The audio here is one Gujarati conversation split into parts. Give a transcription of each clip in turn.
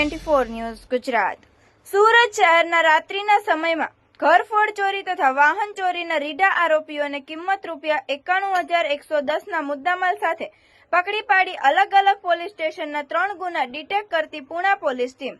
ટ્વેન્ટી ગુજરાત સુરત શહેરના રાત્રિના સમયમાં ઘરફોડ ચોરી તથા વાહન ચોરીના રીઢા આરોપીઓને કિંમત રૂપિયા એકાણું હજાર એકસો દસના મુદ્દામાલ સાથે પકડી પાડી અલગ અલગ પોલીસ સ્ટેશનના ત્રણ ગુના ડિટેક્ટ કરતી Puna police team.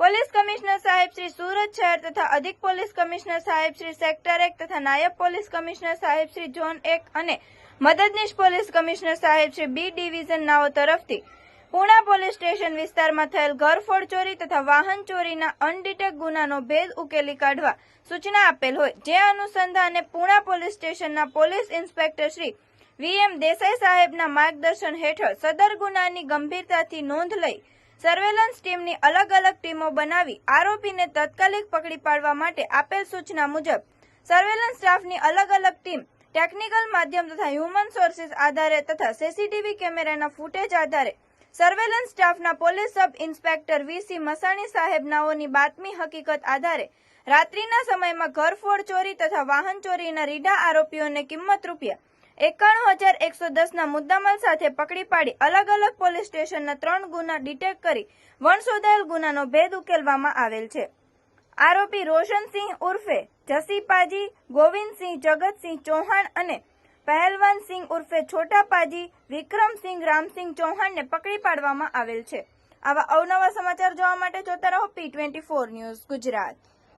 Police commissioner સાહેબ શ્રી સુરત શહેર તથા અધિક પોલીસ કમિશનર સાહેબ શ્રી સેક્ટર એક તથા નાયબ પોલીસ કમિશનર સાહેબ શ્રી ઝોન એક અને મદદનીશ પોલીસ કમિશનર સાહેબ શ્રી બી ડિવિઝન નાઓ તરફથી પુણા પોલીસ સ્ટેશન વિસ્તારમાં થયેલ ઘરફોડ ચોરી તથા વાહન ચોરીના અનડિટેક ગુનાનો ભેદ ઉકેલી કાઢવા સૂચના આપેલ હોય. જે અનુસંધાને પુણા પોલીસ સ્ટેશનના police inspector Shri VM Desai સાહેબના માર્ગદર્શન હેઠળ સદર ગુનાની ગંભીરતાથી નોંધ લઈ સર્વેલન્સ ટીમની અલગ અલગ ટીમો બનાવી આરોપીને તાત્કાલિક પકડી પાડવા માટે આપેલ સૂચના મુજબ સર્વેલન્સ સ્ટાફની અલગ અલગ ટીમ ટેકનિકલ માધ્યમ તથા હ્યુમન સોર્સિસ આધારે તથા સીસીટીવી કેમેરાના ફૂટેજ આધારે સર્વેલન્સ સ્ટાફના police sub inspector V C Masani સાહેબનાઓની બાતમી હકીકત આધારે રાત્રિના સમયમાં ઘરફોડ ચોરી તથા વાહન ચોરીના રીઢા આરોપીઓને કિંમત રૂપિયા એકાણું હજાર એકસો દસના મુદ્દામાલ સાથે પકડી પાડી અલગ અલગ પોલીસ સ્ટેશનના ત્રણ ગુના ડિટેક્ટ કરી વણશોધાયેલ ગુનાનો ભેદ ઉકેલવામાં આવેલ છે. આરોપી રોશનસિંહ ઉર્ફે જસીપાજી ગોવિંદસિંહ જગતસિંહ ચૌહાણ અને પહેલવાનસિંહ ઉર્ફે છોટાપાજી વિક્રમસિંહ રામસિંહ ચૌહાણને પકડી પાડવામાં આવેલ છે. આવા અવનવા સમાચાર જોવા માટે જોતા રહો P twenty four news Gujarat.